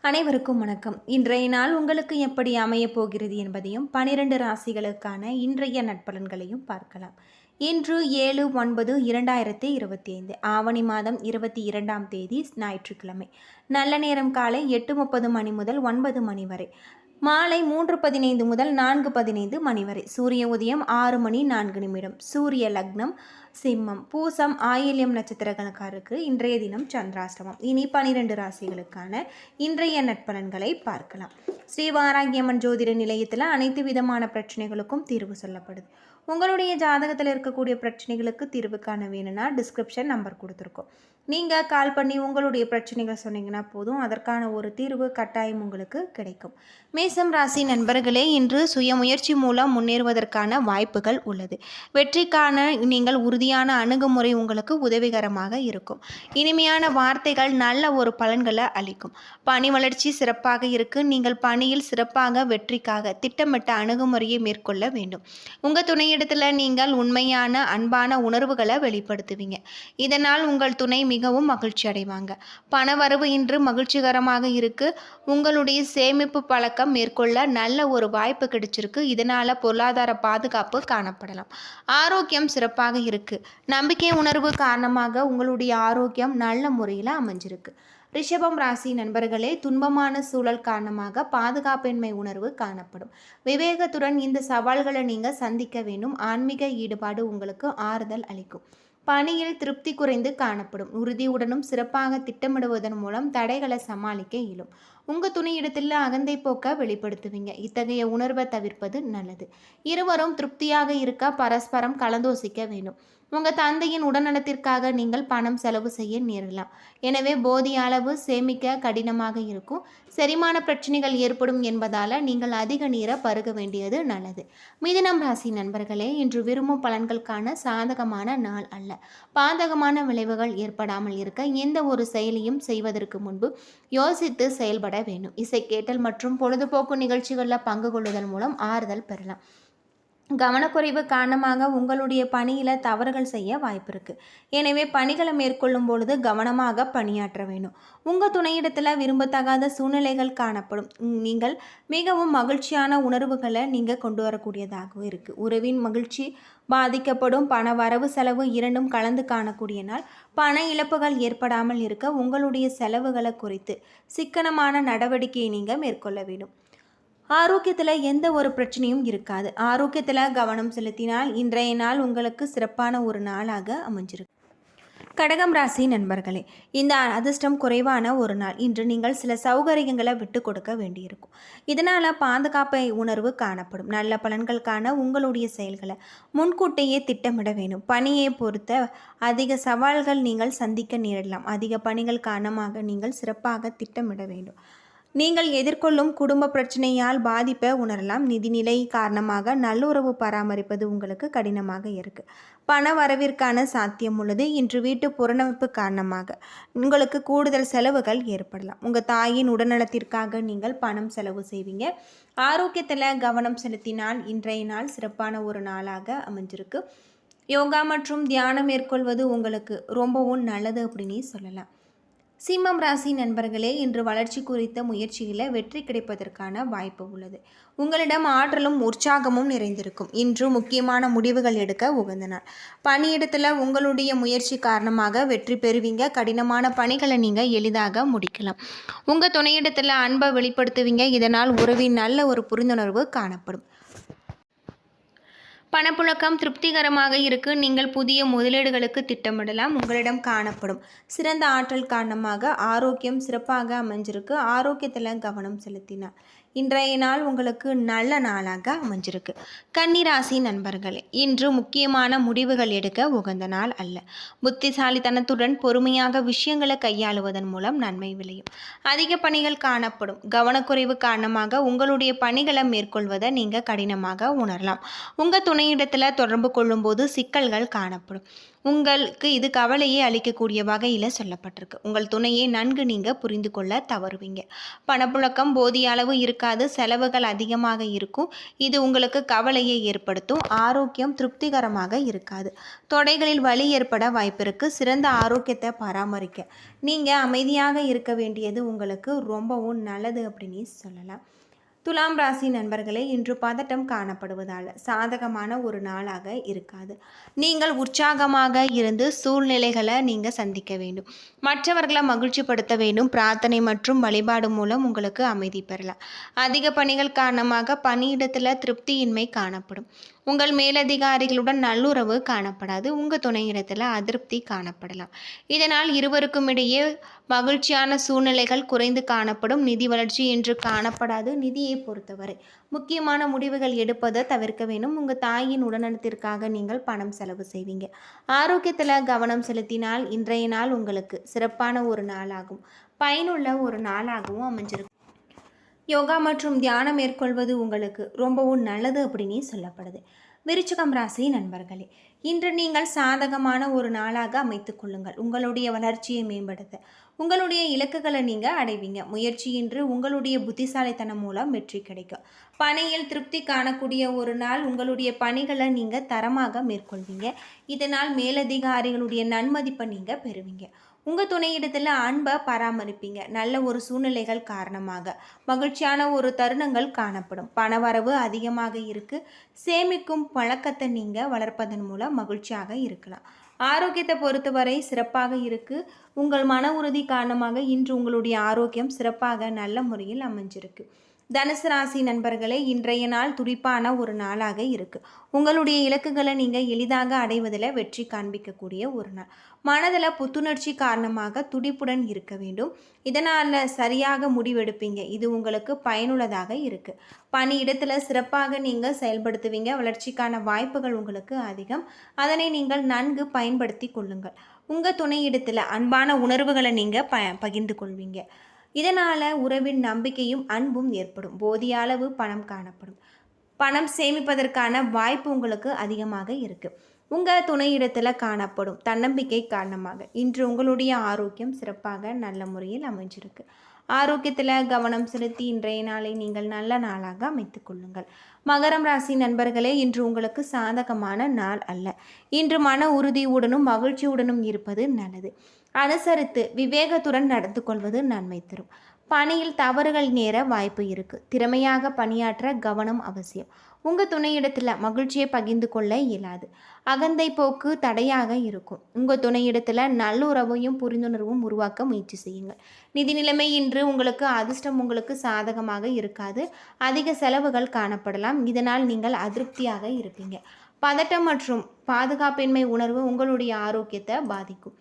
அனைவருக்கும் வணக்கம். இன்றைய நாள் உங்களுக்கு எப்படி அமையப் போகிறது என்பதையும் பனிரெண்டு ராசிகளுக்கான இன்றைய நட்பலன்களையும் பார்க்கலாம். இன்று ஏழு ஒன்பது இரண்டாயிரத்தி இருபத்தி ஐந்து ஆவணி மாதம் இருபத்தி இரண்டாம் தேதி ஞாயிற்றுக்கிழமை. நல்ல நேரம் காலை எட்டு முப்பது மணி முதல் ஒன்பது மணி வரை. மாலை மூன்று பதினைந்து முதல் நான்கு பதினைந்து மணி வரை. சூரிய உதயம் ஆறு மணி நான்கு நிமிடம். சூரிய லக்னம் சிம்மம் பூசம் ஆயில்யம் நட்சத்திரங்களுக்காருக்கு இன்றைய தினம் சந்திராஷ்டமம். இனி பனிரெண்டு ராசிகளுக்கான இன்றைய நட்பலன்களை பார்க்கலாம். ஸ்ரீவாராகியம்மன் ஜோதிட நிலையத்தில் அனைத்து விதமான பிரச்சனைகளுக்கும் தீர்வு சொல்லப்படுது. உங்களுடைய ஜாதகத்தில் இருக்கக்கூடிய பிரச்சனைகளுக்கு தீர்வு காண வேணும்னா டிஸ்கிரிப்ஷன் நம்பர் கொடுத்துருக்கோம். நீங்கள் கால் பண்ணி உங்களுடைய பிரச்சனைகள் சொன்னீங்கன்னா போதும் அதற்கான ஒரு தீர்வு கட்டாயம் உங்களுக்கு கிடைக்கும். மேசம் ராசி நண்பர்களே இன்று சுயமுயற்சி மூலம் முன்னேறுவதற்கான வாய்ப்புகள் உள்ளது. வெற்றிக்கான நீங்கள் உறுதியான அணுகுமுறை உங்களுக்கு உதவிகரமாக இருக்கும். இனிமையான வார்த்தைகள் நல்ல ஒரு பலன்களை அளிக்கும். பணி வளர்ச்சி சிறப்பாக இருக்கு. நீங்கள் பணியில் சிறப்பாக வெற்றிக்காக திட்டமிட்ட அணுகுமுறையை மேற்கொள்ள வேண்டும். உங்கள் இடத்துல நீங்கள் உண்மையான அன்பான உணர்வுகளை வெளிப்படுத்துவீங்க. இதனால் உங்கள் துணை மிகவும் மகிழ்ச்சி அடைவாங்க. பணவரவு இன்று மகிழ்ச்சிகரமாக இருக்கு. உங்களுடைய சேமிப்பு பழக்கம் மேற்கொள்ள நல்ல ஒரு வாய்ப்பு கிடைச்சிருக்கு. இதனால பொருளாதார பாதுகாப்பு காணப்படலாம். ஆரோக்கியம் சிறப்பாக இருக்கு. நம்பிக்கை உணர்வு காரணமாக உங்களுடைய ஆரோக்கியம் நல்ல முறையில் அமைஞ்சிருக்கு. ரிஷபம் ராசி நண்பர்களே துன்பமான சூழல் காரணமாக பாதுகாப்பின்மை உணர்வு காணப்படும். விவேகத்துடன் இந்த சவால்களை நீங்கள் சந்திக்க வேண்டும். ஆன்மீக ஈடுபாடு உங்களுக்கு ஆறுதல் அளிக்கும். பணியில் திருப்தி குறைந்து காணப்படும். உறுதியுடனும் சிறப்பாக திட்டமிடுவதன் மூலம் தடைகளை சமாளிக்க இயலும். உங்கள் துணையிடத்தில் அகந்தை போக்க வெளிப்படுத்துவீங்க. இத்தகைய உணர்வை தவிர்ப்பது நல்லது. இருவரும் திருப்தியாக இருக்க பரஸ்பரம் கலந்தோசிக்க வேண்டும். உங்கள் தந்தையின் உடல்நலத்திற்காக நீங்கள் பணம் செலவு செய்ய நேரலாம் எனவே போதிய அளவு சேமிக்க கடினமாக இருக்கும். செரிமான பிரச்சனைகள் ஏற்படும் என்பதால் நீங்கள் அதிக நீரை பருக வேண்டியது நல்லது. மிதுனம் ராசி நண்பர்களே இன்று விரும்பும் பலன்களுக்கான சாதகமான நாள் அல்ல. பாதகமான விளைவுகள் ஏற்படாமல் இருக்க எந்த ஒரு செயலையும் செய்வதற்கு முன்பு யோசித்து செயல்பட வேண்டும். இசை கேட்டல் மற்றும் பொழுதுபோக்கு நிகழ்ச்சிகளில் பங்கு கொள்ளுதல் மூலம் ஆறுதல் பெறலாம். கவனக்குறைவு காரணமாக உங்களுடைய பணியில் தவறுகள் செய்ய வாய்ப்பு இருக்குது எனவே பணிகளை மேற்கொள்ளும் பொழுது கவனமாக பணியாற்ற வேண்டும். உங்கள் துணையிடத்தில் விரும்பத்தகாத சூழ்நிலைகள் காணப்படும். நீங்கள் மிகவும் மகிழ்ச்சியான உணர்வுகளை நீங்கள் கொண்டு வரக்கூடியதாகவும் இருக்குது உறவின் மகிழ்ச்சி பாதிக்கப்படும் பண வரவு செலவு இரண்டும் கலந்து காணக்கூடிய நாள். பண இழப்புகள் ஏற்படாமல் இருக்க உங்களுடைய செலவுகளை குறித்து சிக்கனமான நடவடிக்கையை நீங்கள் மேற்கொள்ள வேண்டும். ஆரோக்கியத்தில் எந்த ஒரு பிரச்சனையும் இருக்காது. ஆரோக்கியத்தில் கவனம் செலுத்தினால் இன்றைய நாள் உங்களுக்கு சிறப்பான ஒரு நாளாக அமைஞ்சிருக்கு. கடகம் ராசி நண்பர்களே இந்த அதிர்ஷ்டம் குறைவான ஒரு நாள். இன்று நீங்கள் சில சௌகரியங்களை விட்டு கொடுக்க வேண்டியிருக்கும். இதனால் பாதுகாப்பை உணர்வு காணப்படும். நல்ல பலன்களுக்கான உங்களுடைய செயல்களை முன்கூட்டியே திட்டமிட வேண்டும். பணியை பொறுத்த அதிக சவால்கள் நீங்கள் சந்திக்க நேரிடலாம். அதிக பணிகள் காரணமாக நீங்கள் சிறப்பாக திட்டமிட வேண்டும். நீங்கள் எதிர்கொள்ளும் குடும்ப பிரச்சனையால் பாதிப்பை உணரலாம். நிதிநிலை காரணமாக நல்லுறவு பராமரிப்பது உங்களுக்கு கடினமாக இருக்கு. பண வரவிற்கான சாத்தியம் உள்ளது. இன்று வீட்டு புறநமைப்பு காரணமாக உங்களுக்கு கூடுதல் செலவுகள் ஏற்படலாம். உங்கள் தாயின் உடல்நலத்திற்காக நீங்கள் பணம் செலவு செய்வீங்க. ஆரோக்கியத்தில் கவனம் செலுத்தினால் இன்றைய நாள் சிறப்பான ஒரு நாளாக அமைஞ்சிருக்கு. யோகா மற்றும் தியானம் மேற்கொள்வது உங்களுக்கு ரொம்பவும் நல்லது அப்படின்னு சொல்லலாம். சிம்மம் ராசி நண்பர்களே இன்று வளர்ச்சி குறித்த முயற்சியில் வெற்றி கிடைப்பதற்கான வாய்ப்பு உள்ளது. உங்களிடம் ஆற்றலும் உற்சாகமும் நிறைந்திருக்கும். இன்று முக்கியமான முடிவுகள் எடுக்க உகந்த நாள் பணியிடத்தில் உங்களுடைய முயற்சி காரணமாக வெற்றி பெறுவீங்க. கடினமான பணிகளை நீங்கள் எளிதாக முடிக்கலாம். உங்கள் துணையிடத்தில் அன்பை வெளிப்படுத்துவீங்க. இதனால் உறவின் நல்ல ஒரு புரிந்துணர்வு காணப்படும். பணப்புழக்கம் திருப்திகரமாக இருக்கு. நீங்கள் புதிய முதலீடுகளுக்கு திட்டமிடலாம். உங்களிடம் காணப்படும் சிறந்த ஆற்றல் காரணமாக ஆரோக்கியம் சிறப்பாக அமைஞ்சிருக்கு. ஆரோக்கியத்தில் கவனம் செலுத்தினார். இன்றைய நாள் உங்களுக்கு நல்ல நாளாக அமைஞ்சிருக்கு. கன்னிராசி நண்பர்களே இன்று முக்கியமான முடிவுகள் எடுக்க உகந்த நாள் அல்ல. புத்திசாலித்தனத்துடன் பொறுமையாக விஷயங்களை கையாளுவதன் மூலம் நன்மை விளையும். அதிக பணிகள் காணப்படும். கவனக்குறைவு காரணமாக உங்களுடைய பணிகளை மேற்கொள்வதை நீங்கள் கடினமாக உணரலாம். உங்கள் துணையிடத்தில் தொடர்பு கொள்ளும்போது சிக்கல்கள் காணப்படும். உங்களுக்கு இது கவலையை அளிக்கக்கூடிய வகையில் சொல்லப்பட்டிருக்கு. உங்கள் துணையை நன்கு நீங்கள் புரிந்து கொள்ள தவறுவீங்க. பணப்புழக்கம் போதிய அளவு இருக்காது செலவுகள் அதிகமாக இருக்கும். இது உங்களுக்கு கவலையை ஏற்படுத்தும். ஆரோக்கியம் திருப்திகரமாக இருக்காது. தொடைகளில் வலி ஏற்பட வாய்ப்பிருக்கு சிறந்த ஆரோக்கியத்தை பராமரிக்க. நீங்கள் அமைதியாக இருக்க வேண்டியது உங்களுக்கு ரொம்பவும் நல்லது அப்படின்னு சொல்லலாம். துலாம் ராசி நண்பர்களே இன்று பதட்டம் காணப்படுவதால் சாதகமான ஒரு நாளாக இருக்காது. நீங்கள் உற்சாகமாக இருந்து சூழ்நிலைகளை நீங்கள் சந்திக்க வேண்டும். மற்றவர்களை மகிழ்ச்சிப்படுத்த வேண்டும். பிரார்த்தனை மற்றும் வழிபாடு மூலம் உங்களுக்கு அமைதி பெறலாம். அதிக பணிகள் காரணமாக பணியிடத்தில் திருப்தியின்மை காணப்படும். உங்கள் மேலதிகாரிகளுடன் நல்லுறவு காணப்படாது. உங்கள் துணையிடத்தில் அதிருப்தி காணப்படலாம். இதனால் இருவருக்கும் இடையே மகிழ்ச்சியான சூழ்நிலைகள் குறைந்து காணப்படும். நிதி வளர்ச்சி என்று காணப்படாது. நிதியை பொறுத்தவரை. முக்கியமான முடிவுகள் எடுப்பதை தவிர்க்க வேண்டும். உங்கள் தாயின் உடல்நலத்திற்காக நீங்கள் பணம் செலவு செய்வீங்க. ஆரோக்கியத்தில் கவனம் செலுத்தினால் இன்றைய நாள் உங்களுக்கு சிறப்பான ஒரு நாளாகும். பயனுள்ள ஒரு நாளாகவும் அமைஞ்சிருக்கும். யோகா மற்றும் தியானம் மேற்கொள்வது உங்களுக்கு ரொம்பவும் நல்லது அப்படின்னே சொல்லப்படுது. விருச்சகம் ராசி நண்பர்களே இன்று நீங்கள் சாதகமான ஒரு நாளாக அமைத்துக் கொள்ளுங்கள். உங்களுடைய வளர்ச்சியை மேம்படுத்த. உங்களுடைய இலக்குகளை நீங்கள் அடைவீங்க. முயற்சியின்றி உங்களுடைய புத்திசாலித்தனம் மூலம் வெற்றி கிடைக்கும். பணியில் திருப்தி காணக்கூடிய ஒரு நாள் உங்களுடைய பணிகளை நீங்கள் தரமாக மேற்கொள்வீங்க. இதனால் மேலதிகாரிகளுடைய நன்மதிப்பை நீங்கள் பெறுவீங்க. உங்கள் துணையிடத்தில் அன்பை பராமரிப்பீங்க. நல்ல ஒரு சூழ்நிலைகள் காரணமாக. மகிழ்ச்சியான ஒரு தருணங்கள் காணப்படும். பணவரவு அதிகமாக இருக்குது சேமிக்கும் பழக்கத்தை நீங்கள் வளர்ப்பதன் மூலம் மகிழ்ச்சியாக இருக்கலாம். ஆரோக்கியத்தை பொறுத்தவரை சிறப்பாக இருக்குது உங்கள் மன உறுதி காரணமாக இன்று உங்களுடைய ஆரோக்கியம் சிறப்பாக நல்ல முறையில் அமைஞ்சிருக்கு. தனுசு ராசி நண்பர்களே இன்றைய நாள் துடிப்பான ஒரு நாளாக இருக்குது உங்களுடைய இலக்குகளை நீங்கள் எளிதாக அடைவதில் வெற்றி காண்பிக்கக்கூடிய ஒரு நாள். மனதில் புத்துணர்ச்சி காரணமாக துடிப்புடன் இருக்க வேண்டும். இதனால் சரியாக முடிவெடுப்பீங்க. இது உங்களுக்கு பயனுள்ளதாக இருக்குது பணியிடத்தில் சிறப்பாக நீங்கள் செயல்படுத்துவீங்க. வளர்ச்சிக்கான வாய்ப்புகள் உங்களுக்கு அதிகம். அதனை நீங்கள் நன்கு பயன்படுத்தி கொள்ளுங்கள். உங்கள் துணையிடத்தில் அன்பான உணர்வுகளை நீங்கள் ப பகிர்ந்து கொள்வீங்க. இதனால் உறவின் நம்பிக்கையும் அன்பும் ஏற்படும். போதிய அளவு பணம் காணப்படும். பணம் சேமிப்பதற்கான வாய்ப்பு உங்களுக்கு அதிகமாக இருக்குது உங்கள் துணையிடத்தில் காணப்படும் தன்னம்பிக்கை காரணமாக. இன்று உங்களுடைய ஆரோக்கியம் சிறப்பாக நல்ல முறையில் அமைஞ்சிருக்கு. ஆரோக்கியத்தில் கவனம் செலுத்தி இன்றைய நாளை நீங்கள் நல்ல நாளாக அமைத்து கொள்ளுங்கள். மகரம் ராசி நண்பர்களே இன்று உங்களுக்கு சாதகமான நாள் அல்ல. இன்று மன உறுதியுடனும் மகிழ்ச்சியுடனும் இருப்பது நல்லது. அனுசரித்து விவேகத்துடன் நடந்து கொள்வது நன்மை தரும். பணியில் தவறுகள் நேர வாய்ப்பு இருக்குது திறமையாக பணியாற்ற கவனம் அவசியம். உங்கள் துணையிடத்தில் மகிழ்ச்சியை பகிர்ந்து கொள்ள இயலாது. அகந்தை போக்கு தடையாக இருக்கும். உங்கள் துணையிடத்தில் நல்லுறவையும் புரிந்துணர்வும் உருவாக்க முயற்சி செய்யுங்கள். நிதி நிலைமை இன்று உங்களுக்கு அதிர்ஷ்டம் உங்களுக்கு சாதகமாக இருக்காது. அதிக செலவுகள் காணப்படலாம். இதனால் நீங்கள் அதிருப்தியாக இருப்பீங்க. பதட்டம் மற்றும் பாதுகாப்பின்மை உணர்வு உங்களுடைய ஆரோக்கியத்தை பாதிக்கும்.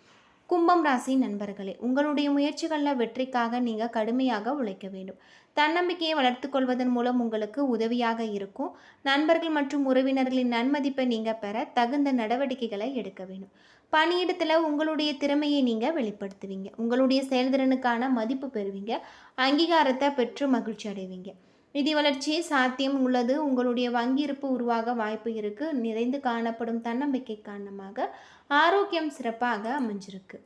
கும்பம் ராசி நண்பர்களே உங்களுடைய முயற்சிகளில் வெற்றிக்காக நீங்கள் கடுமையாக உழைக்க வேண்டும். தன்னம்பிக்கையை வளர்த்து கொள்வதன் மூலம் உங்களுக்கு உதவியாக இருக்கும். நண்பர்கள் மற்றும் உறவினர்களின் நன்மதிப்பை நீங்கள் பெற தகுந்த நடவடிக்கைகளை எடுக்க வேண்டும். பணியிடத்தில் உங்களுடைய திறமையை நீங்கள் வெளிப்படுத்துவீங்க. உங்களுடைய செயல்திறனுக்கான மதிப்பு பெறுவீங்க. அங்கீகாரத்தை பெற்று மகிழ்ச்சி அடைவீங்க. நிதி வளர்ச்சி சாத்தியம் உள்ளது. உங்களுடைய வங்கி இருப்பு உருவாக வாய்ப்பு இருக்குது நிறைந்து காணப்படும் தன்னம்பிக்கை காரணமாக ஆரோக்கியம் சிறப்பாக அமைஞ்சிருக்கு.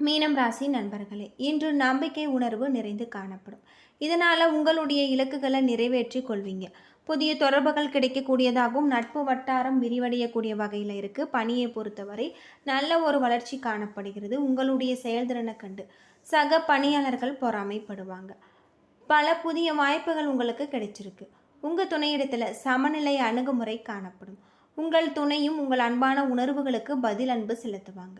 மீனம் ராசி நண்பர்களே இன்று நம்பிக்கை உணர்வு நிறைந்து காணப்படும். இதனால் உங்களுடைய இலக்குகளை நிறைவேற்றி கொள்வீங்க. புதிய தொடர்புகள் கிடைக்கக்கூடியதாகவும் நட்பு வட்டாரம் விரிவடையக்கூடிய வகையில் இருக்குது பணியை பொறுத்தவரை நல்ல ஒரு வளர்ச்சி காணப்படுகிறது. உங்களுடைய செயல்திறனை கண்டு சக பணியாளர்கள் பொறாமைப்படுவாங்க. பல புதிய வாய்ப்புகள் உங்களுக்கு கிடைச்சிருக்கு. உங்கள் துணையிடத்தில் சமநிலை அணுகுமுறை காணப்படும். உங்கள் துணையும் உங்கள் அன்பான உணர்வுகளுக்கு பதில் அன்பு செலுத்துவாங்க.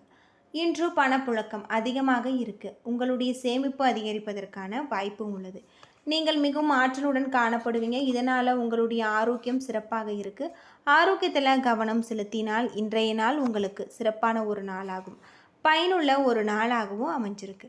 இன்று பணப்புழக்கம் அதிகமாக இருக்கு. உங்களுடைய சேமிப்பு அதிகரிப்பதற்கான வாய்ப்பும் உள்ளது. நீங்கள் மிகவும் ஆற்றலுடன் காணப்படுவீங்க. இதனால் உங்களுடைய ஆரோக்கியம் சிறப்பாக இருக்குது ஆரோக்கியத்தில் கவனம் செலுத்தினால் இன்றைய நாள் உங்களுக்கு சிறப்பான ஒரு நாளாகும். பயனுள்ள ஒரு நாளாகவும் அமைஞ்சிருக்கு.